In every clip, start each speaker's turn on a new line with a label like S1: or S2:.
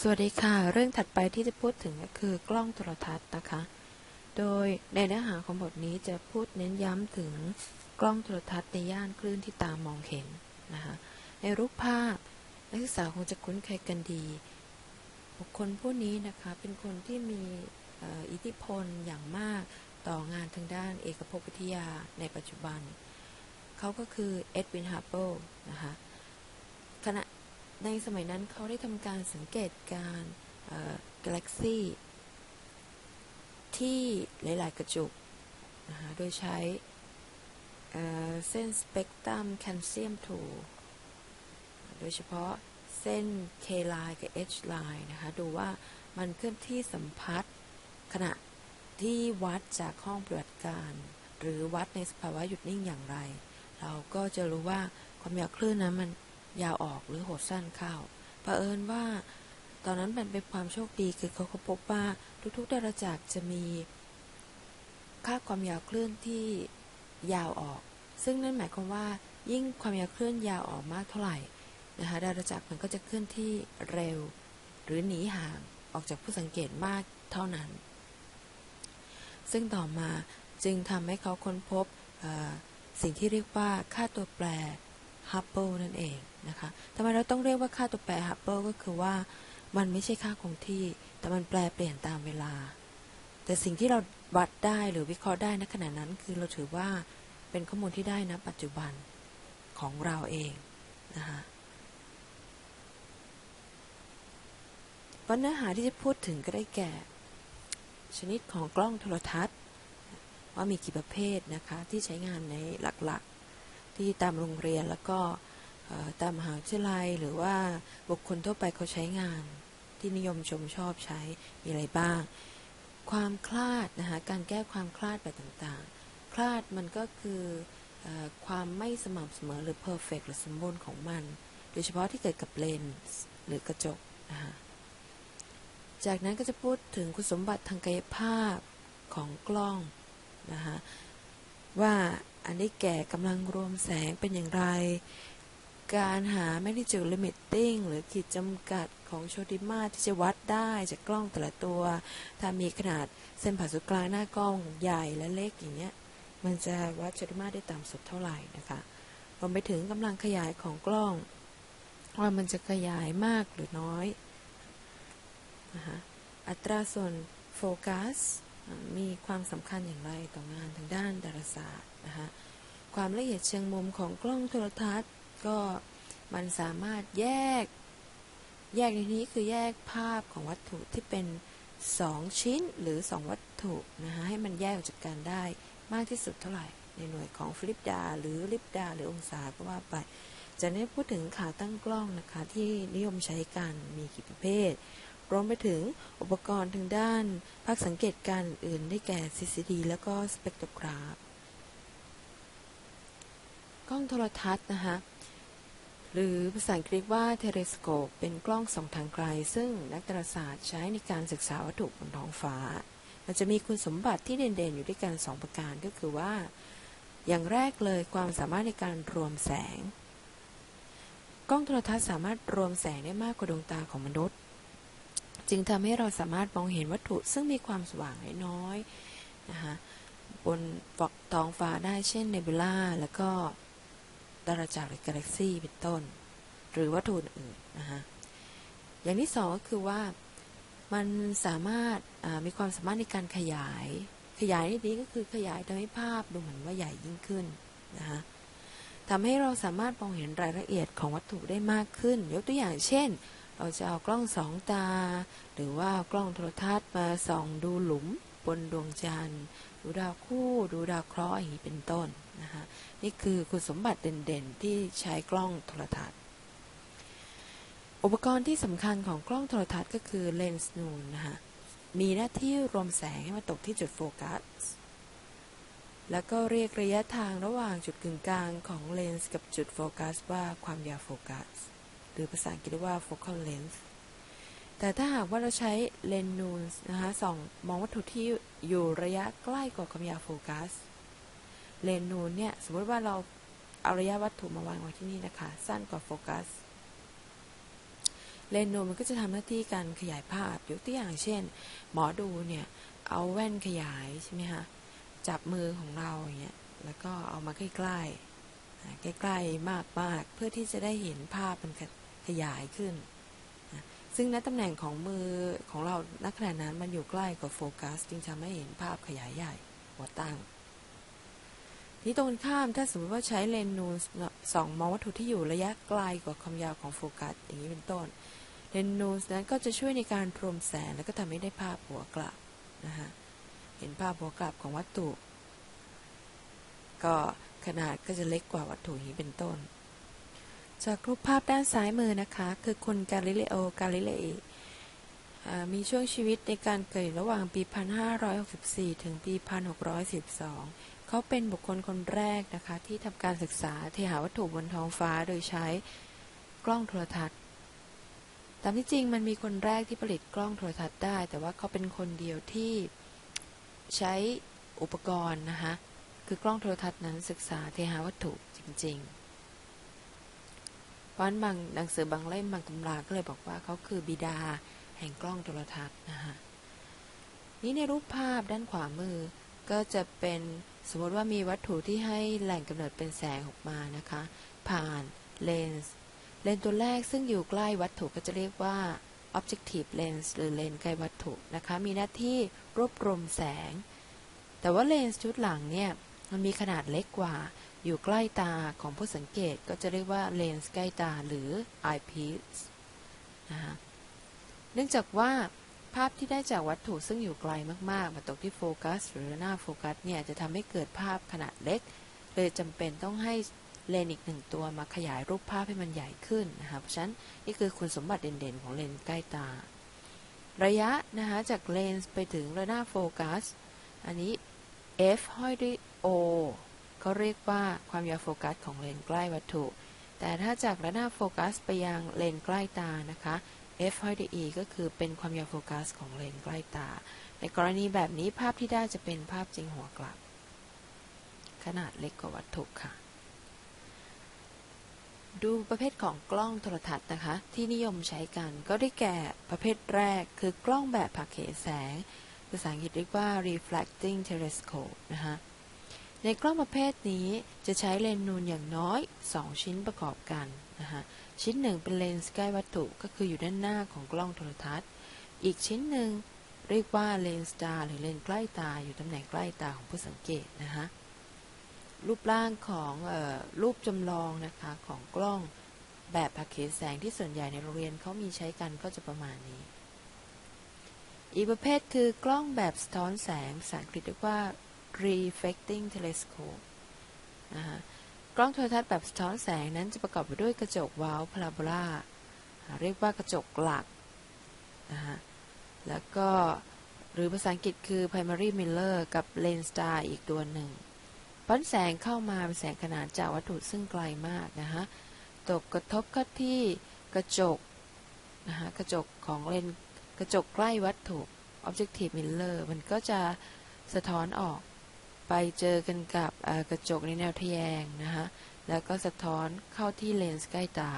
S1: สวัสดีค่ะ เรื่องถัดไปที่จะพูดถึงก็คือกล้องโทรทัศน์นะคะ โดยในเนื้อหาของบทนี้จะพูดเน้นย้ำถึงกล้องโทรทัศน์ในย่านคลื่นที่ตามมองเห็นนะคะในรูปภาพนักศึกษาคงจะคุ้นเคยกันดี บุคคลผู้นี้นะคะเป็นคนที่มีอิทธิพลอย่างมากต่องานทางด้านเอกภพวิทยาในปัจจุบัน เขาก็คือเอ็ดวินฮาร์เบิลนะคะขณะ ในสมัยนั้นเขาได้ทำการสังเกตการกาแล็กซีที่หลาย ๆ กระจุกนะคะโดยใช้เส้นสเปกตรัมแคลเซียม2โดยเฉพาะเส้น K line กับ H line นะคะ ดูว่ามันเคลื่อนที่สัมพัทธ์ขณะที่วัดจากห้องปฏิบัติการ หรือวัดในสภาวะหยุดนิ่งอย่างไร เราก็จะรู้ว่าความยาวคลื่นนั้นมัน ยาวออกหรือหดสั้นเข้าเผอิญว่า ตอนนั้นมันเป็นความโชคดีคือเขาพบว่าทุกๆดาราจักรจะมีค่าความยาวคลื่นที่ยาวออก ซึ่งนั่นหมายความว่ายิ่งความยาวคลื่นยาวออกมากเท่าไหร่นะคะดาราจักรมันก็จะเคลื่อนที่เร็ว หรือหนีห่างออกจากผู้สังเกตมากเท่านั้น ซึ่งต่อมาจึงทำให้เขาค้นพบสิ่งที่เรียกว่าค่าตัวแปร Hubble นั่นเอง นะคะทำไมเราต้องเรียกว่าค่าตัวแปร Hubble ก็คือว่ามันไม่ใช่ค่าคงที่ แต่มันแปรเปลี่ยนตามเวลา แต่สิ่งที่เราวัดได้หรือวิเคราะห์ได้ในขณะนั้น คือเราถือว่าเป็นข้อมูลที่ได้นะปัจจุบันของเราเองนะคะวันเนื้อหาที่จะพูดถึงก็ได้แก่ ชนิดของกล้องโทรทัศน์ ว่ามีกี่ประเภทนะคะที่ใช้งานในหลักๆ ที่ตามโรงเรียนแล้วก็ ตามมหาวิทยาลัยหรือว่าบุคคลทั่วไปเขาใช้งาน ที่นิยมชมชอบใช้มีอะไรบ้าง ความคลาดนะคะการแก้ความคลาดแบบต่างๆ คลาดมันก็คือออความไม่สม่ำเสมอหรือ perfect หรือสมบูรณ์ของมัน โดยเฉพาะที่เกิดกับเลนส์หรือกระจกนะคะจากนั้นก็จะพูดถึงคุณสมบัติทางกายภาพของกล้องนะคะว่าอันได้แก่กำลังรวมแสงเป็นอย่างไร การหา magnitude limiting หรือขีดจำกัดของโชติมาตรที่จะวัดได้จากกล้องแต่ละตัว ถ้ามีขนาดเส้นผ่าศูนย์กลางหน้ากล้องใหญ่และเล็กอย่างเงี้ย มันจะวัดโชติมาตรได้ต่ำสุดเท่าไหร่นะคะรวมไปถึงกำลังขยายของกล้อง ว่ามันจะขยายมากหรือน้อยนะคะอัตราส่วนโฟกัสมีความสำคัญอย่างไรต่องานทางด้านดาราศาสตร์นะคะความละเอียดเชิงมุมของกล้องโทรทัศน์ ก็มันสามารถแยก แยกในนี้คือแยกภาพของวัตถุที่เป็น 2 ชิ้นหรือ 2 วัตถุนะคะให้มันแยกออกจากกันได้มากที่สุดเท่าไหร่ ในหน่วยของฟลิปดา หรือลิปดา หรือองศาก็ว่าไปจะได้พูดถึงขาตั้งกล้องนะคะที่นิยมใช้กันมีกี่ประเภท รวมไปถึงอุปกรณ์ทางด้านภาคสังเกตการอื่นได้แก่ CCD แล้วก็สเปกโทรกราฟ กล้องโทรทัศน์นะคะ หรือภาษาอังกฤษว่าเทเลสโคปเป็นกล้องส่องทางไกล ซึ่งนักดาราศาสตร์ใช้ในการศึกษาวัตถุบนท้องฟ้า มันจะมีคุณสมบัติที่เด่นๆ อยู่ด้วยกัน2ประการก็คือว่า อย่างแรกเลยความสามารถในการรวมแสง กล้องโทรทัศน์สามารถรวมแสงได้มากกว่าดวงตาของมนุษย์ จึงทำให้เราสามารถมองเห็นวัตถุซึ่งมีความสว่างน้อยๆนะคะบนฟอกท้องฟ้าได้เช่นเนบูล่าแล้วก็ ดาราจักรหรือกาแล็กซีเป็นต้น หรือวัตถุอื่นนะคะอย่างที่สองก็คือว่ามันสามารถมีความสามารถในการขยาย ขยายในนี้ก็คือขยายทำให้ภาพดูเหมือนว่าใหญ่ยิ่งขึ้นนะคะทำให้เราสามารถมองเห็นรายละเอียดของวัตถุได้มากขึ้น ยกตัวอย่างเช่น เราจะเอากล้องสองตา หรือว่าเอากล้องโทรทัศน์มาส่องดูหลุมบนดวงจันทร์ ดูดาวคู่ ดูดาวเคราะห์อย่างนี้เป็นต้น นะคะนี่คือคุณสมบัติเด่นๆ ที่ใช้กล้องโทรทัศน์ อุปกรณ์ที่สำคัญของกล้องโทรทัศน์ก็คือเลนส์นูนนะคะมีหน้าที่รวมแสงให้มาตกที่จุดโฟกัส แล้วก็เรียกระยะทางระหว่างจุดกึ่งกลางของเลนส์กับจุดโฟกัสว่าความยาวโฟกัส หรือภาษาอังกฤษว่า focal length แต่ถ้าหากว่าเราใช้เลนส์นูนนะคะส่องมองวัตถุที่อยู่ระยะใกล้กว่าความยาวโฟกัส เลนนูนเนี่ย สมมติว่าเราเอาระยะวัตถุมาวางไว้ที่นี่นะคะ สั้นกว่าโฟกัส เลนนูนมันก็จะทำหน้าที่การขยายภาพ ยกตัวอย่างเช่น หมอดูเนี่ย เอาแว่นขยายใช่ไหมคะ จับมือของเราอย่างเงี้ย แล้วก็เอามาใกล้ๆ ใกล้ๆ มากๆ เพื่อที่จะได้เห็นภาพมันขยายขึ้น ซึ่งณตำแหน่งของมือของเราณขณะนั้นมันอยู่ใกล้กับโฟกัส จึงทำให้เห็นภาพขยายใหญ่หัวตั้ง ที่ตรงข้ามถ้าสมมติว่าใช้เลนส์นูนสองมองวัตถุที่อยู่ระยะไกลกว่าความยาวของโฟกัสอย่างนี้เป็นต้น เลนส์นูนนั้นก็จะช่วยในการพรมแสงแล้วก็ทำให้ได้ภาพหัวกลับนะฮะเห็นภาพหัวกลับของวัตถุ ก็ขนาดก็จะเล็กกว่าวัตถุนี้เป็นต้น จากรูปภาพด้านซ้ายมือนะคะ คือคุณกาลิเลโอกาลิเลอีมีช่วงชีวิตในการเกิดระหว่างปี 1564 ถึงปี 1612 เขาเป็นบุคคลคนแรกนะคะที่ทำการศึกษาเทหาวัตถุบนท้องฟ้าโดยใช้กล้องโทรทัศน์ ตามที่จริงมันมีคนแรกที่ผลิตกล้องโทรทัศน์ได้ แต่ว่าเขาเป็นคนเดียวที่ใช้อุปกรณ์นะคะ คือกล้องโทรทัศน์นั้นศึกษาเทหาวัตถุจริงๆ เพราะนั้นบางหนังสือบางเล่มบางตำราก็เลยบอกว่าเขาคือบิดาแห่งกล้องโทรทัศน์นะคะนี่ในรูปภาพด้านขวามือก็จะเป็น สมมติว่ามีวัตถุที่ให้แหล่งกำเนิดเป็นแสงออกมานะคะ ผ่านเลนส์เลนส์ตัวแรกซึ่งอยู่ใกล้วัตถุก็จะเรียกว่า objective lens หรือเลนส์ใกล้วัตถุนะคะ มีหน้าที่รวบรวมแสง แต่ว่าเลนส์ชุดหลังเนี่ย มันมีขนาดเล็กกว่า อยู่ใกล้ตาของผู้สังเกตก็จะเรียกว่าเลนส์ใกล้ตาหรือ eyepiece นะคะเนื่องจากว่า ภาพที่ได้จากวัตถุซึ่งอยู่ไกลมากๆ มาตกที่โฟกัสหรือหน้าโฟกัสเนี่ยจะทำให้เกิดภาพขนาดเล็ก เลยจำเป็นต้องให้เลนส์อีกหนึ่งตัวมาขยายรูปภาพให้มันใหญ่ขึ้นนะคะเพราะฉะนั้นนี่คือคุณสมบัติเด่นๆ ของเลนส์ใกล้ตา ระยะนะคะจากเลนส์ไปถึงระนาโฟกัส อันนี้ f ห้อยด้วย o เขาเรียกว่าความยาวโฟกัสของเลนส์ใกล้วัตถุ แต่ถ้าจากระนาโฟกัสไปยังเลนส์ใกล้ตานะคะ f ห้อยด้วย e ก็คือเป็นความยาวโฟกัสของเลนส์ใกล้ตา ในกรณีแบบนี้ภาพที่ได้จะเป็นภาพจริงหัวกลับ ขนาดเล็กกว่าวัตถุค่ะ ดูประเภทของกล้องโทรทัศน์นะคะ ที่นิยมใช้กันก็ได้แก่ประเภทแรก คือกล้องแบบผักเหแสง ภาษาอังกฤษเรียกว่า reflecting telescope นะคะในกล้องประเภทนี้จะใช้เลนส์นูนอย่างน้อย 2 ชิ้นประกอบกัน นะคะชิ้นหนึ่งเป็นเลนส์ใกล้วัตถุก็คืออยู่ด้านหน้าของกล้องโทรทัศน์ อีกชิ้นหนึ่งเรียกว่าเลนส์ตาหรือเลนส์ใกล้ตาอยู่ตำแหน่งใกล้ตาของผู้สังเกตนะคะรูปร่างของออรูปจำลองนะคะของกล้องแบบผักเขแสงที่ส่วนใหญ่ในโรงเรียนเขามีใช้กันก็จะประมาณนี้ อีกประเภทคือกล้องแบบสะท้อนแสงภาษาอังกฤษเรียกว่า reflecting telescope นะคะ กล้องโทรทัศน์แบบสะท้อนแสงนั้นจะประกอบไปด้วยกระจกวาลพาราโบลาเรียกว่ากระจกหลักนะฮะแล้วก็หรือภาษาอังกฤษคือ primary mirror กับเลนส์ตาอีกตัวหนึ่งปั้นแสงเข้ามาเป็นแสงขนาดจากวัตถุซึ่งไกลมากนะฮะตกกระทบเข้าที่กระจกนะฮะกระจกของเลนกระจกใกล้วัตถุ objective mirror มันก็จะสะท้อนออก เจอกันกับกระจกในแนวทแยงนะคะแล้วก็สะท้อนเข้าที่เลนส์ใกล้ตา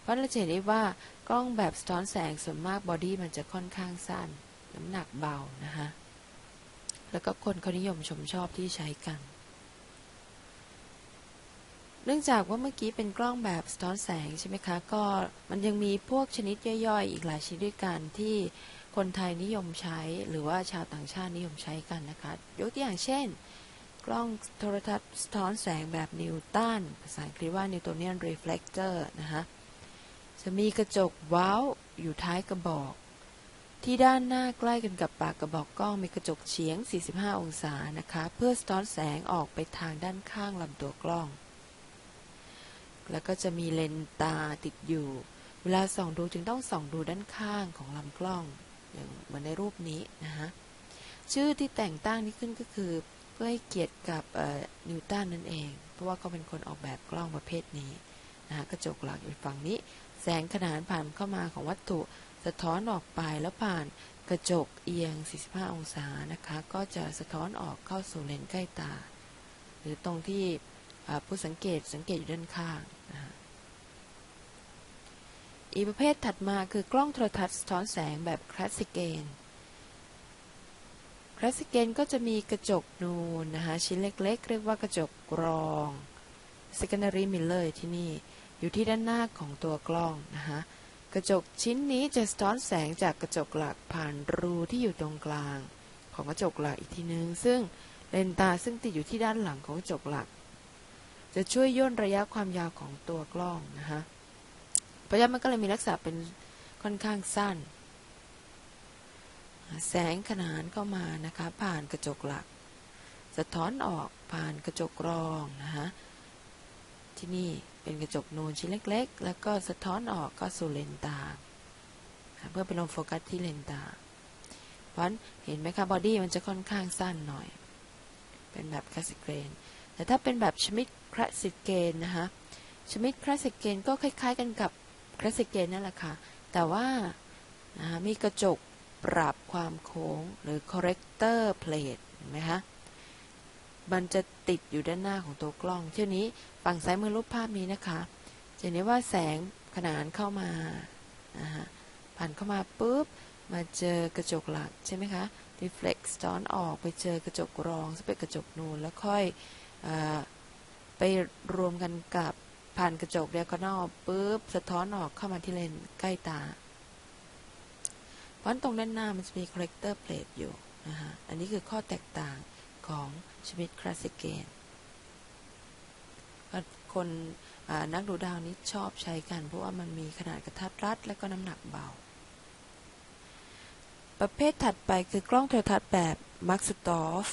S1: เพราะเราจะเห็นได้ว่ากล้องแบบสะท้อนแสงส่วนมากบอดี้มันจะค่อนข้างสั้น น้ำหนักเบานะคะแล้วก็คนเขานิยมชมชอบที่ใช้กัน เนื่องจากว่าเมื่อกี้เป็นกล้องแบบสะท้อนแสงใช่ไหมคะ ก็มันยังมีพวกชนิดย่อยๆ อีกหลายชนิดด้วยกันที่ คนไทยนิยมใช้หรือว่าชาวต่างชาตินิยมใช้กันนะคะ ยกตัวอย่างเช่น กล้องโทรทัศน์สะท้อนแสงแบบนิวตันภาษาอังกฤษว่านิวตันเนียนรีเฟลกเตอร์นะคะจะมีกระจกว้าวอยู่ท้ายกระบอก ที่ด้านหน้าใกล้กันกับปากกระบอกกล้องมีกระจกเฉียง 45 องศานะคะ เพื่อสะท้อนแสงออกไปทางด้านข้างลำตัวกล้อง แล้วก็จะมีเลนตาติดอยู่ เวลาส่องดูจึงต้องส่องดูด้านข้างของลำกล้อง อย่างเหมือนในรูปนี้นะฮะชื่อที่แต่งตั้งนี้ขึ้นก็คือ เพื่อให้เกียรติกับนิวตันนั่นเอง เพราะว่าเขาเป็นคนออกแบบกล้องประเภทนี้นะฮะกระจกหลักอยู่ฝั่งนี้ แสงขนานผ่านเข้ามาของวัตถุสะท้อนออกไปแล้วผ่านกระจกเอียง 45 องศานะคะ ก็จะสะท้อนออกเข้าสู่เลนใกล้ตา หรือตรงที่ผู้สังเกตสังเกตอยู่ด้านข้างนะะ อีกประเภทถัดมาคือกล้องโทรทัศน์สะท้อนแสงแบบคลาสสิกเกนคลาสสิกเกนก็จะมีกระจกนูนนะคะชิ้นเล็กๆ เรียกว่ากระจกกรอง secondary mirror ที่นี่ อยู่ที่ด้านหน้าของตัวกล้องนะคะกระจกชิ้นนี้จะสะท้อนแสงจากกระจกหลักผ่านรูที่อยู่ตรงกลาง ของกระจกหลักอีกทีนึง ซึ่งเลนตาซึ่งติดอยู่ที่ด้านหลังของกระจกหลัก จะช่วยย่นระยะความยาวของตัวกล้องนะคะ เพราะฉะนั้นมันก็เลยมีลักษณะเป็นค่อนข้างสั้น แสงขนานเข้ามานะคะ ผ่านกระจกหลัก สะท้อนออกผ่านกระจกรองนะคะที่นี่เป็นกระจกนูนชิ้นเล็ก ๆ แล้วก็สะท้อนออกก็สู่เลนตา เพื่อไปลงโฟกัสที่เลนตา เพราะเห็นไหมคะบอดี้มันจะค่อนข้างสั้นหน่อย เป็นแบบคลาสสิกเกนแต่ถ้าเป็นแบบชมิดคลาสสิกเกนนะคะชมิดคลาสสิกเกนก็คล้าย ๆ กันกับ คลาสสิกเกนนั่นแหละค่ะ แต่ว่ามีกระจกปรับความโค้งหรือ corrector plate เห็นไหมคะ มันจะติดอยู่ด้านหน้าของตัวกล้อง เที่ยวนี้ฝั่งซ้ายมือรูปภาพนี้นะคะจะเห็นว่าแสงขนานเข้ามานะะผ่านเข้ามาปุ๊บ มาเจอกระจกหลักใช่ไหมคะ reflect สะท้อนออกไปเจอกระจกรองซึ่งเป็นกระจกนูนแล้วค่อยอไปรวมกันกับ ผ่านกระจกเดียกนอลปุ๊บ สะท้อนออกเข้ามาที่เลนใกล้ตา เพราะตรงด้านหน้ามันจะมี corrector plate อยู่นะฮะ อันนี้คือข้อแตกต่างของชมิดคลาสสิกเกนคนนักดูดาวนี้ชอบใช้กัน เพราะว่ามันมีขนาดกระทัดรัด และก็น้ำหนักเบา ประเภทถัดไปคือกล้องโทรทัศน์แบบมาร์คสตอฟ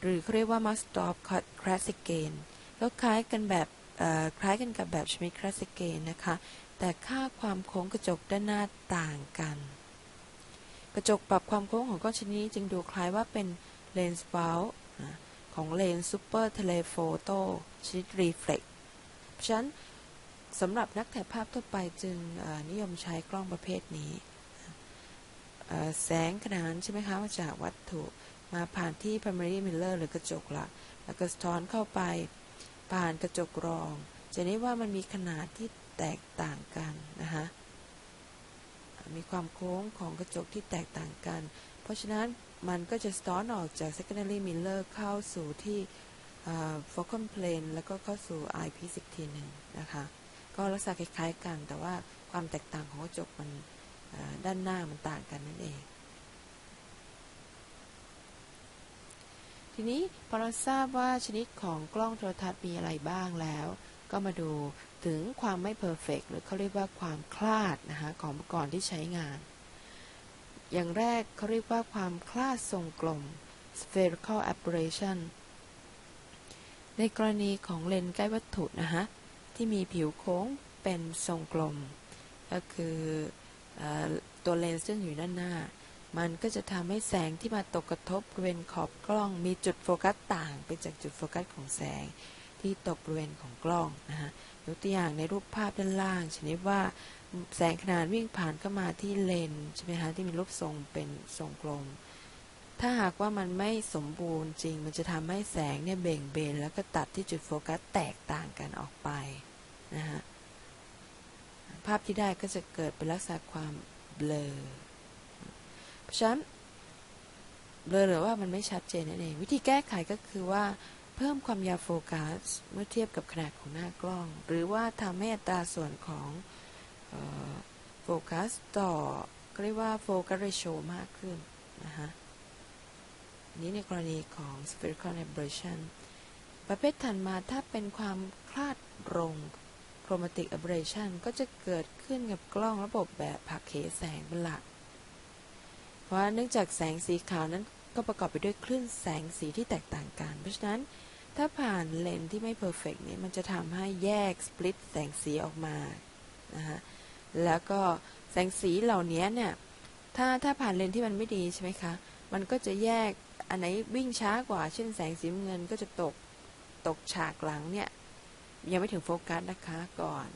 S1: หรือเขาเรียกว่ามาร์คสตอฟคลาสสิกเกนก็คล้ายกันแบบ คล้ายกันกับแบบชมิดคลาสิกเกนนะคะ แต่ค่าความโค้งกระจกด้านหน้าต่างกัน กระจกปรับความโค้งของก้อนชนิดนี้จึงดูคล้ายว่าเป็นเลนส์เบลของเลนส์ซูเปอร์เทเลโฟโตชนิดรีเฟล็กเพราะฉะนั้นสำหรับนักถ่ายภาพทั่วไปจึงนิยมใช้กล้องประเภทนี้ แสงขนานใช่ไหมคะมาจากวัตถุมาผ่านที่ primary mirror หรือกระจกลักแล้วก็สะท้อนเข้าไป ผ่านกระจกรอง จะได้ว่ามันมีขนาดที่แตกต่างกันนะคะมีความโค้งของกระจกที่แตกต่างกัน เพราะฉะนั้นมันก็จะสะท้อนออกจาก secondary mirror เข้าสู่ที่ focal plane แล้วก็เข้าสู่ eyepiece อีกทีหนึ่งนะคะ ก็ลักษณะคล้ายๆกัน แต่ว่าความแตกต่างของกระจกมันด้านหน้ามันต่างกันนั่นเอง ทีนี้พอเราทราบว่าชนิดของกล้องโทรทัศน์มีอะไรบ้างแล้ว ก็มาดูถึงความไม่เพอร์เฟกหรือเขาเรียกว่าความคลาดนะคะของอุปกรณ์ที่ใช้งาน อย่างแรกเขาเรียกว่าความคลาดทรงกลม spherical aberration ในกรณีของเลนส์ใกล้วัตถุนะคะที่มีผิวโค้งเป็นทรงกลม ก็คืออตัวเลนส์ซึ่งอยู่ด้านหน้า มันก็จะทำให้แสงที่มาตกกระทบบริเวณขอบกล้องมีจุดโฟกัสต่างไปจากจุดโฟกัสของแสงที่ตกบริเวณของกล้องนะฮะยกตัวอย่างในรูปภาพด้านล่างชนิดว่าแสงขนาดวิ่งผ่านเข้ามาที่เลนใช่ไหมคะที่มีรูปทรงเป็นทรงกลม ถ้าหากว่ามันไม่สมบูรณ์จริง มันจะทำให้แสงเนี่ยเบ่งเบน แล้วก็ตัดที่จุดโฟกัสแตกต่างกันออกไปนะฮะภาพที่ได้ก็จะเกิดเป็นลักษณะความเบลอ เพราะฉะนั้นเบลอหรือว่ามันไม่ชัดเจนนั่นเองวิธีแก้ไขก็คือว่าเพิ่มความยาวโฟกัสเมื่อเทียบกับขนาดของหน้ากล้อง หรือว่าทำให้อัตราส่วนของโฟกัสต่อเรียกว่าโฟกัสเรโชมากขึ้นนะฮะนี้ในกรณีของ spherical aberration ประเภทถัดมาถ้าเป็นความคลาดลง chromatic aberration ก็จะเกิดขึ้นกับกล้องระบบแบบผักเขแสงเป็นหลัก เพราะเนื่องจากแสงสีขาวนั้นก็ประกอบไปด้วยคลื่นแสงสีที่แตกต่างกัน เพราะฉะนั้นถ้าผ่านเลนที่ไม่ perfect นี้มันจะทำให้แยก split แสงสีออกมานะฮะแล้วก็แสงสีเหล่านี้เนี่ยถ้าถ้าผ่านเลนที่มันไม่ดีใช่ไหมคะ มันก็จะแยกอันไหนวิ่งช้ากว่า เช่นแสงสีเงินก็จะตกตกฉากหลังเนี่ยยังไม่ถึงโฟกัสนะคะก่อน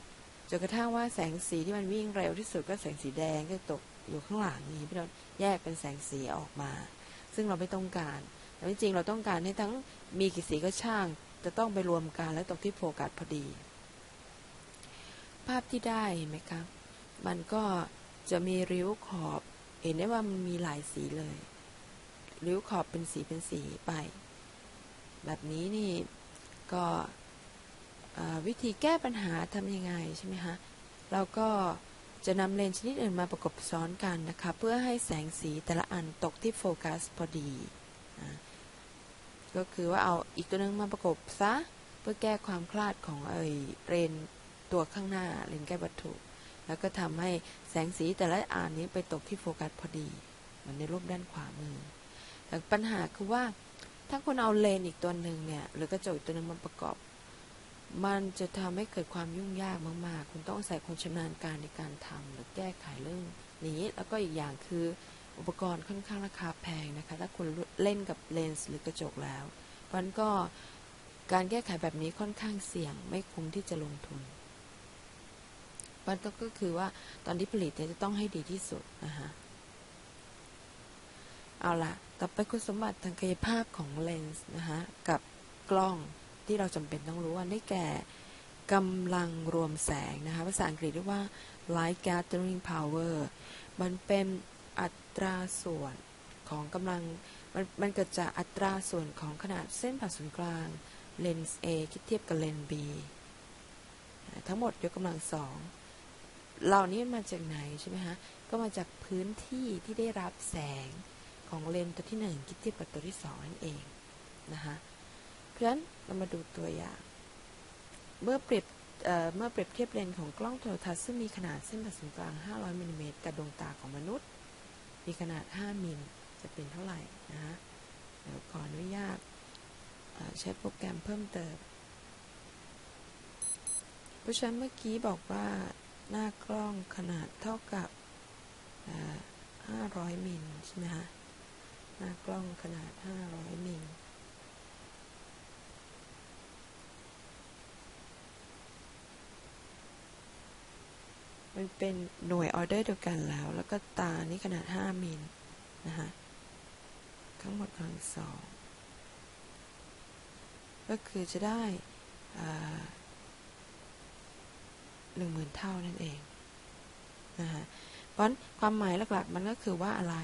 S1: จนกระทั่งว่าแสงสีที่มันวิ่งเร็วที่สุดก็แสงสีแดงก็ตก อยู่ข้างหลังนี้พี่เราแยกเป็นแสงสีออกมา ซึ่งเราไม่ต้องการแต่จริงเราต้องการให้ทั้งมีกี่สีก็ช่าง จะต้องไปรวมกันและตกที่โฟกัสพอดี ภาพที่ได้เห็นไหมครับ มันก็จะมีริ้วขอบ เห็นได้ว่ามันมีหลายสีเลย ริ้วขอบเป็นสีเป็นสีไป แบบนี้นี่ก็วิธีแก้ปัญหาทำยังไงใช่ไหมคะเราก็ จะนำเลนส์ชนิดอื่นมาประกบซ้อนกันนะคะ เพื่อให้แสงสีแต่ละอันตกที่โฟกัสพอดีนะก็คือว่าเอาอีกตัวนึงมาประกบซะเพื่อแก้ความคลาดของไอเรนตัวข้างหน้าเลนใกล้วัตถุ แล้วก็ทำให้แสงสีแต่ละอันนี้ไปตกที่โฟกัสพอดีเหมือนในรูปด้านขวามือ แต่ปัญหาคือว่าถ้าคุณเอาเลนอีกตัวหนึ่งเนี่ยหรือกระจกอีกตัวนึงมาประกอบ มันจะทำให้เกิดความยุ่งยากมาก ๆ คุณต้องใส่คนชำนาญการในการทำหรือแก้ไขเรื่องนี้ แล้วก็อีกอย่างคืออุปกรณ์ค่อนข้างราคาแพงนะคะ ถ้าคุณเล่นกับเลนส์หรือกระจกแล้วมันก็การแก้ไขแบบนี้ค่อนข้างเสี่ยงไม่คุ้มที่จะลงทุนมันก็คือว่าตอนที่ผลิตจะต้องให้ดีที่สุดนะคะเอาละต่อไปคุณสมบัติทางกายภาพของเลนส์นะคะกับกล้อง ที่เราจำเป็นต้องรู้ว่าได้แก่กำลังรวมแสงนะคะภาษาอังกฤษเรียกว่า light gathering power มันเป็นอัตราส่วนของกำลังมันมันเกิดจากอัตราส่วนของขนาดเส้นผ่าศูนย์กลางเลนส์ A คิดเทียบกับเลนส์ B ทั้งหมดยกกำลังสองเหล่านี้มาจากไหนใช่ไหมคะก็มาจากพื้นที่ที่ได้รับแสงของเลนส์ตัวที่ 1 คิดเทียบกับตัวที่ 2 นั่นเองนะคะ เพราะฉะนั้นเรามาดูตัวอย่าง เมื่อเปรียบเมื่อเปรียบเทียบเลนส์ของกล้องโทรทัศน์ซึ่งมีขนาดเส้นผ่าศูนย์กลาง 500มิลลิเมตรกับดวงตาของมนุษย์ มีขนาด 5 มิลจะเป็นเท่าไหร่นะคะเดี๋ยวขออนุญาตใช้โปรแกรมเพิ่มเติม เพราะฉะนั้นเมื่อกี้บอกว่าหน้ากล้องขนาดเท่ากับ 500มิลใช่ไหมคะ หน้ากล้องขนาด 500มิล มันเป็นหน่วยออเดอร์เดียวกันแล้ว แล้วก็ตานี่ขนาด 5 มิลนะคะทั้งหมดกำลังสองก็คือจะได้หนึ่งหมื่นเท่านั่นเองนะคะเพราะความหมายหลักๆ มันก็คือว่าอะไร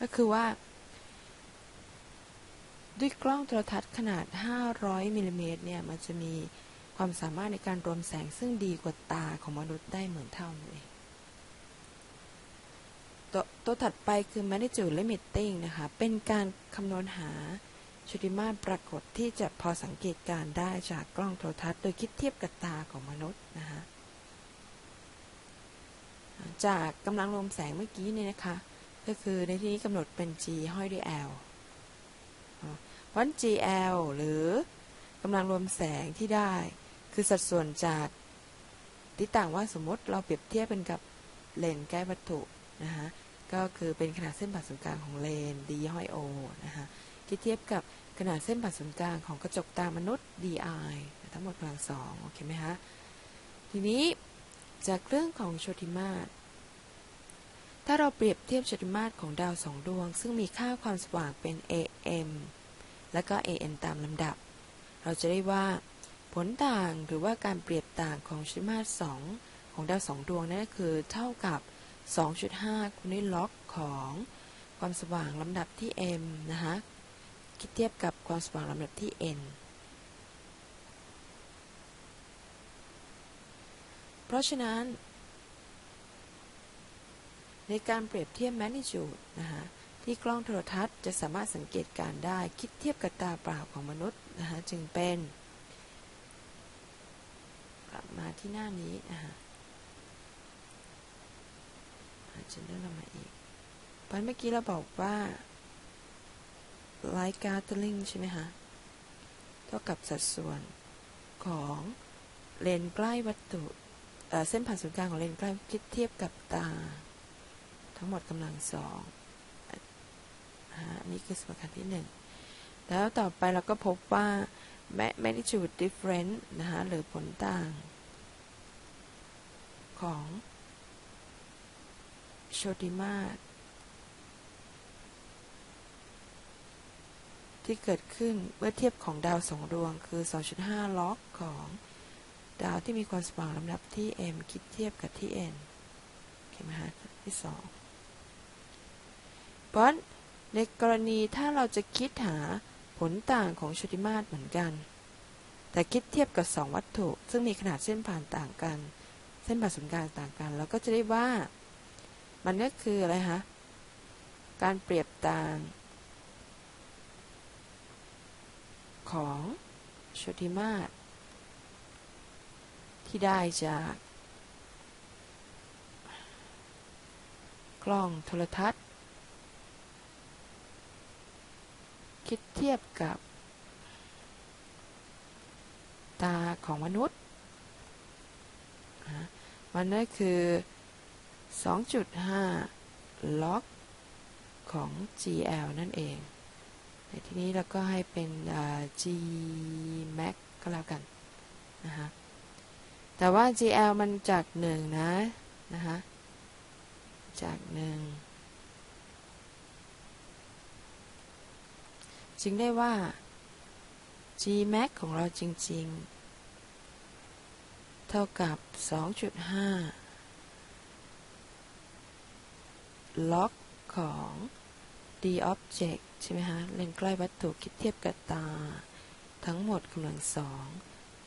S1: ก็คือว่า ด้วยกล้องโทรทัศน์ขนาด 500มิลลิเมตรเนี่ยมันจะมีความสามารถในการรวมแสงซึ่งดีกว่าตาของมนุษย์ได้เหมือนเท่านั่นเองตตัวถัดไปคือ magnitude limiting นะคะ เป็นการคำนวณหาชุติมาตรปรากฏที่จะพอสังเกตการได้จากกล้องโทรทัศน์ โดยคิดเทียบกับตาของมนุษย์นะคะจากกำลังรวมแสงเมื่อกี้เนี่ยนะคะ ก็คือในที่นี้กำหนดเป็น G ห้อยด้วย L วัด GL หรือกำลังรวมแสงที่ได้ คือสัดส่วนจากที่ต่างว่าสมมติเราเปรียบเทียบเป็นกับเลนใกล้วัตถุนะคะก็คือเป็นขนาดเส้นผ่าศูนย์กลางของเลน d ห้อย O นะคะคิดเทียบกับขนาดเส้นผ่าศูนย์กลางของกระจกตามนุษย์ DI ทั้งหมดกำลังสองโอเคไหมคะทีนี้จากเรื่องของโชติมาตร ถ้าเราเปรียบเทียบโชติมาตรของดาวสองดวง ซึ่งมีค่าความสว่างเป็น AM และก็ an ตามลำดับ เราจะได้ว่า ผลต่างหรือว่าการเปรียบต่างของชิมาสองของดาวสองดวงนั่นก็คือเท่ากับ 2.5 คูณด้วยล็อกของความสว่างลำดับที่ m นะคะคิดเทียบกับความสว่างลำดับที่ n เพราะฉะนั้น ในการเปรียบเทียบ magnitude นะคะที่กล้องโทรทัศน์จะสามารถสังเกตการได้คิดเทียบกับตาเปล่าของมนุษย์นะคะจึงเป็นกลับมาที่หน้านี้นะคะอาจจะเลื่อนลงมาอีกเพราะเมื่อกี้เราบอกว่า light gathering ใช่ไหมคะเท่ากับสัดส่วนของเลนใกล้วัตถุเส้นผ่านศูนย์กลางของเลนใกล้คิดเทียบกับตา ทั้งหมดกำลังสองนี่คือสมการที่ 1 แล้วต่อไปเราก็พบว่า magnitude difference นะคะหรือผลต่าง ของโชติมาตรที่เกิดขึ้นเมื่อเทียบของดาวสองดวงคือ 2.5 ล็อกของ ดาวที่มีความสว่างลำดับที่ m คิดเทียบกับที่ n โอเคไหมฮะที่สอง ราะในกรณีถ้าเราจะคิดหาผลต่างของชุติมาตรเหมือนกัน แต่คิดเทียบกับ2วัตถุ ซึ่งมีขนาดเส้นผ่านต่างกัน เส้นผ่านศูนย์กลางต่างกัน เราก็จะได้ว่า มันก็คืออะไรฮะการเปรียบต่าง ของชุติมาตรที่ได้จาก กล้องโทรทัศน์ คิดเทียบกับ ตาของมนุษย์ มันนั่นคือ 2.5 ล็อกของ GL นั่นเอง ในที่นี้เราก็ให้เป็น G max ก็แล้วกันนะคะแต่ว่า GL มันจาก 1 นะนะฮะจาก 1 จึงได้ว่า G max ของเราจริง ๆ เท่ากับ 2.5 ล็อกของ d object ใช่ไหมฮะ เลนใกล้วัตถุคิดเทียบกับตา ทั้งหมดกำลังสอง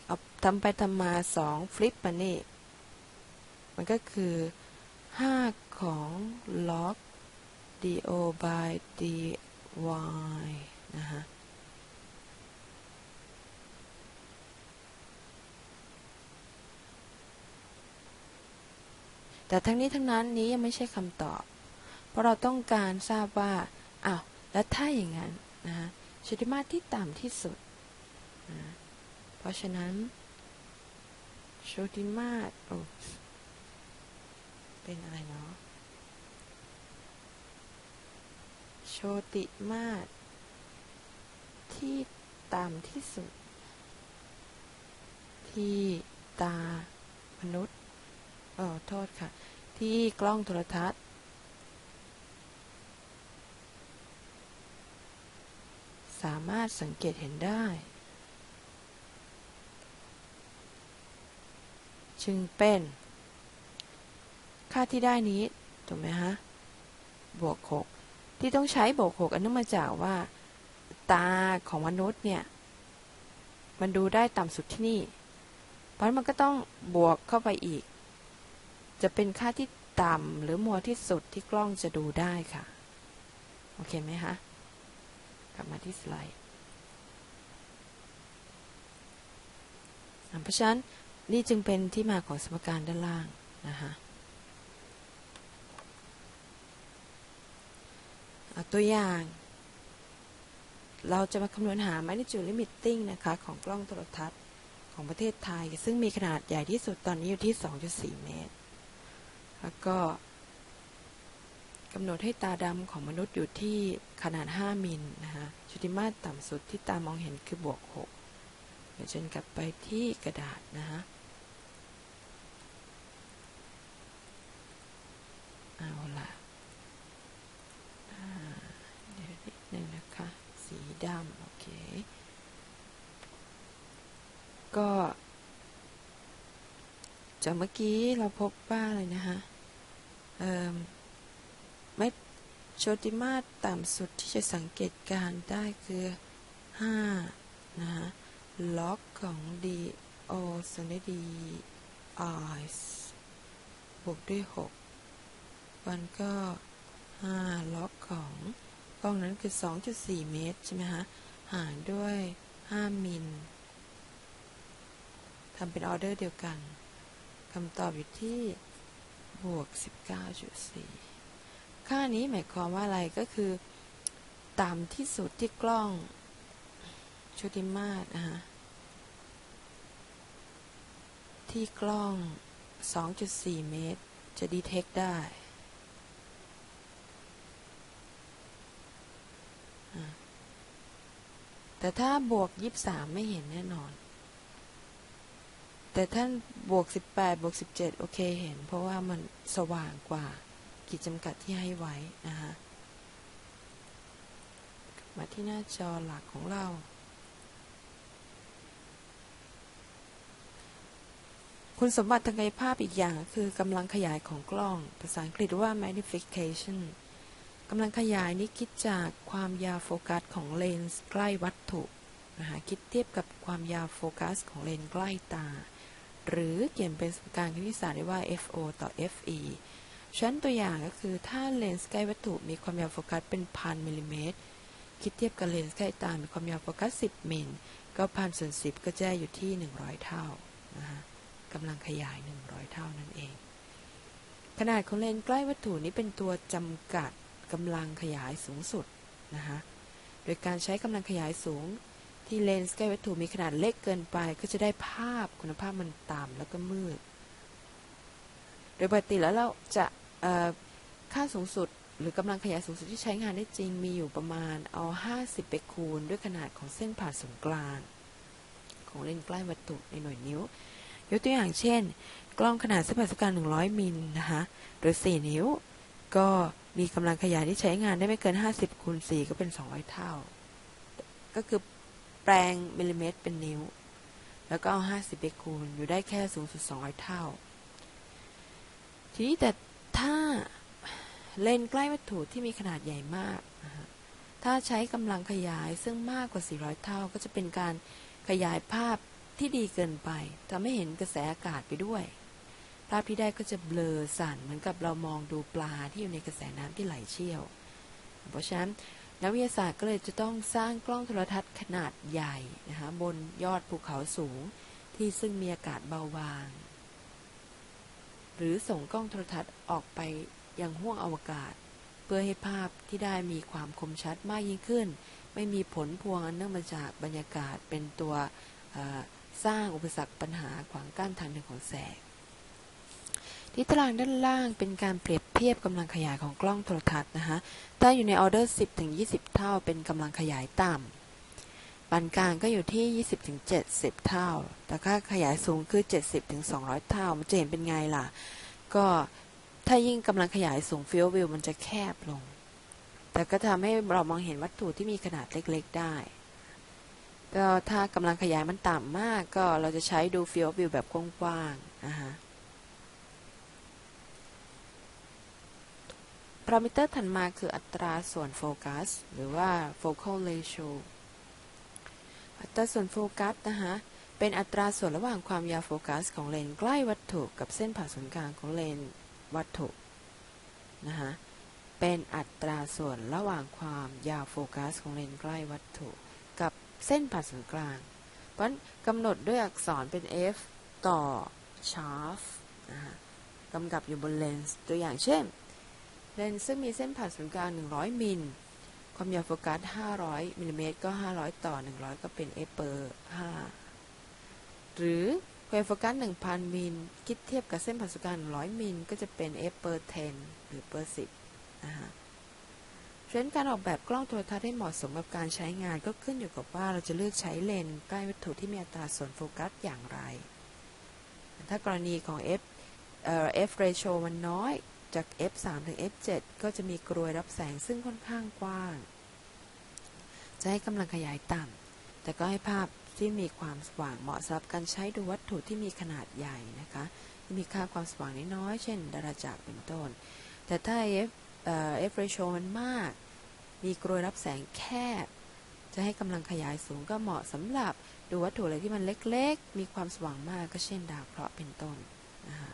S1: เอาทำไปทำมาสองฟลิปมานี่ มันก็คือ 5 ของ log do by dy นะฮะแต่ทั้งนี้ทั้งนั้นนี้ยังไม่ใช่คำตอบ เพราะเราต้องการทราบว่าอ้าวแล้วถ้าอย่างนั้นนะฮะชุติมาตรที่ต่ำที่สุดนะเพราะฉะนั้นชุติมาตรโอ้เป็นอะไรเนาะโชติมาตร ที่ต่ำที่สุด ที่ตามนุษย์เออโทษค่ะ ที่กล้องโทรทัศน์ สามารถสังเกตเห็นได้ จึงเป็น ค่าที่ได้นี้ ถูกไหมฮะ บวก 6 ที่ต้องใช้บวก 6 อันนั้นมาจากว่า ตาของมนุษย์เนี่ย มันดูได้ต่ำสุดที่นี่ เพราะมันก็ต้องบวกเข้าไปอีก จะเป็นค่าที่ต่ำหรือมัวที่สุดที่กล้องจะดูได้ค่ะ โอเคไหมคะกลับมาที่สไลด์เพราะฉะนั้นนี่จึงเป็นที่มาของสมการด้านล่างนะคะตัวอย่าง เราจะมาคำนวณหา magnitude limiting นะคะของกล้องโทรทัศน์ของประเทศไทย ซึ่งมีขนาดใหญ่ที่สุดตอนนี้อยู่ที่ 2.4 เมตร แล้วก็กำหนดให้ตาดำของมนุษย์อยู่ที่ขนาด 5 มิลนะคะชุติมาตรต่ำสุดที่ตามองเห็นคือบวก 6 เดี๋ยวฉันกลับไปที่กระดาษนะคะเอาล่ะเดี๋ยวนิดนึงนะคะ สี ดำโอเค ก็จากเมื่อกี้เราพบว่าอะไรนะคะไม่โชติมาตรต่ำสุดที่จะสังเกตการได้คือ 5 นะฮะล็อกของ d o ส่วนด้วย d i บวกด้วย 6 มันก็ 5 ล็อกของ กล้องนั้นคือ 2.4 เมตร ใช่ไหมฮะหารด้วย 5 มิลทำเป็นออเดอร์เดียวกันคำตอบอยู่ที่บวก 19.4 ค่านี้หมายความว่าอะไรก็คือ ต่ำที่สุดที่กล้องชุติมาตรนะฮะที่กล้อง 2.4 เมตร จะดีเทคได้ แต่ถ้าบวก23ไม่เห็นแน่นอน แต่ท่านบวก18บแปดบวก17โอเคเห็น เพราะว่ามันสว่างกว่าขีดจำกัดที่ให้ไว้นะฮะมาที่หน้าจอหลักของเรา คุณสมบัติทางกายภาพอีกอย่างคือกำลังขยายของกล้อง ภาษาอังกฤษว่า magnification กำลังขยายนี้คิดจากความยาวโฟกัสของเลนส์ใกล้วัตถุนะคะคิดเทียบกับความยาวโฟกัสของเลนส์ใกล้ตา หรือเขียนเป็นสมการคณิตศาสตร์ได้ว่า FO ต่อ FE ชั้นตัวอย่างก็คือถ้าเลนส์ใกล้วัตถุมีความยาวโฟกัสเป็นพันมิลลิเมตร คิดเทียบกับเลนส์ใกล้ตา มีความยาวโฟกัส 10 มิล ก็พันส่วน10 ก็จะอยู่ที่ 100 เท่านะคะกำลังขยาย 100 เท่านั่นเอง ขนาดของเลนส์ใกล้วัตถุนี้เป็นตัวจำกัด กำลังขยายสูงสุดนะคะโดยการใช้กำลังขยายสูงที่เลนส์ใกล้วัตถุมีขนาดเล็กเกินไป ก็จะได้ภาพคุณภาพมันต่ำแล้วก็มืด โดยปกติแล้วเราจะค่าสูงสุดหรือกำลังขยายสูงสุดที่ใช้งานได้จริงมีอยู่ประมาณเอา 50 ไปคูณด้วยขนาดของเส้นผ่านศูนย์กลาง ของเลนส์ใกล้วัตถุในหน่วยนิ้ว ยกตัวอย่างเช่น กล้องขนาดเส้นผ่านศูนย์กลาง 100 มิลนะคะหรือ 4 นิ้ว ก็ มีกำลังขยายที่ใช้งานได้ไม่เกิน 50คูณ4ก็เป็น 200 เท่า ก็คือแปลงมิลลิเมตรเป็นนิ้ว แล้วก็เอา 50 ไปคูณ อยู่ได้แค่สูงสุด 200 เท่า ทีนี้แต่ถ้าเลนใกล้วัตถุที่มีขนาดใหญ่มาก ถ้าใช้กำลังขยายซึ่งมากกว่า 400 เท่า ก็จะเป็นการขยายภาพที่ดีเกินไปทำให้เห็นกระแสอากาศไปด้วย ภาพที่ได้ก็จะเบลอสั่นเหมือนกับเรามองดูปลาที่อยู่ในกระแสน้ำที่ไหลเชี่ยว เพราะฉะนั้นนักวิทยาศาสตร์ก็เลยจะต้องสร้างกล้องโทรทัศน์ขนาดใหญ่นะคะบนยอดภูเขาสูงที่ซึ่งมีอากาศเบาบาง หรือส่งกล้องโทรทัศน์ออกไปยังห้วงอวกาศ เพื่อให้ภาพที่ได้มีความคมชัดมากยิ่งขึ้น ไม่มีผลพวงอันเนื่องมาจากบรรยากาศเป็นตัวสร้างอุปสรรคปัญหาขวางกั้นทางเดินของแสง ที่ตารางด้านล่างเป็นการเปรียบเทียบกำลังขยายของกล้องโทรทัศน์นะคะถ้าอยู่ในออเดอร์ 10ถึง20 เท่า เป็นกำลังขยายต่ำปานกลางก็อยู่ที่ 20ถึง70 เท่า แต่ค่าขยายสูงคือ 70ถึง200 เท่า มันจะเห็นเป็นไงล่ะ ก็ถ้ายิ่งกำลังขยายสูงฟิลวิวมันจะแคบลง แต่ก็ทำให้เรามองเห็นวัตถุที่มีขนาดเล็กๆได้ก็ถ้ากำลังขยายมันต่ำมากก็เราจะใช้ดูฟิลวิวแบบกว้างๆนะคะพา รามิเตอร์ถัดมาคืออัตราส่วนโฟกัส หรือว่า focal ratio อัตราส่วนโฟกัสนะคะเป็นอัตราส่วนระหว่างความยาวโฟกัสของเลนใกล้วัตถุกับเส้นผ่าศูนย์กลางของเลนวัตถุนะคะเป็นอัตราส่วนระหว่างความยาวโฟกัสของเลนใกล้วัตถุ กับเส้นผ่าศูนย์กลาง เพราะกำหนดด้วยอักษรเป็น f ต่อ shaft นะคะกำกับอยู่บนเลนส์ตัวอย่างเช่น เลนส์ซึ่งมีเส้นผ่าศูนย์กลาง 100 มิล ความยาวโฟกัส 500มิลลิเมตรก็ 500 ต่อ 100 ก็เป็น f เปอร์ 5 หรือความโฟกัส 1,000 มิล คิดเทียบกับเส้นผ่านศูนย์กลาง 100 มิล ก็จะเป็น f เปอร์ 10 หรือเปอร์ 10 นะคะเทรนการออกแบบกล้องโทรทัศน์ให้เหมาะสมกับการใช้งานก็ขึ้นอยู่กับว่าเราจะเลือกใช้เลนส์ใกล้วัตถุที่มีอัตราส่วนโฟกัสอย่างไร ถ้ากรณีของ f เอ่อ f ratio มันน้อย จาก f 3 ถึง f 7 ก็จะมีกรวยรับแสงซึ่งค่อนข้างกว้าง จะให้กำลังขยายต่ำ แต่ก็ให้ภาพที่มีความสว่างเหมาะสำหรับการใช้ดูวัตถุที่มีขนาดใหญ่นะคะที่มีค่าความสว่างน้อยเช่นดาราจักรเป็นต้น แต่ถ้า f เอ่อ f ratio มันมาก มีกรวยรับแสงแคบ จะให้กำลังขยายสูงก็เหมาะสำหรับดูวัตถุอะไรที่มันเล็กๆ มีความสว่างมากก็เช่นดาวเคราะห์เป็นต้นนะคะ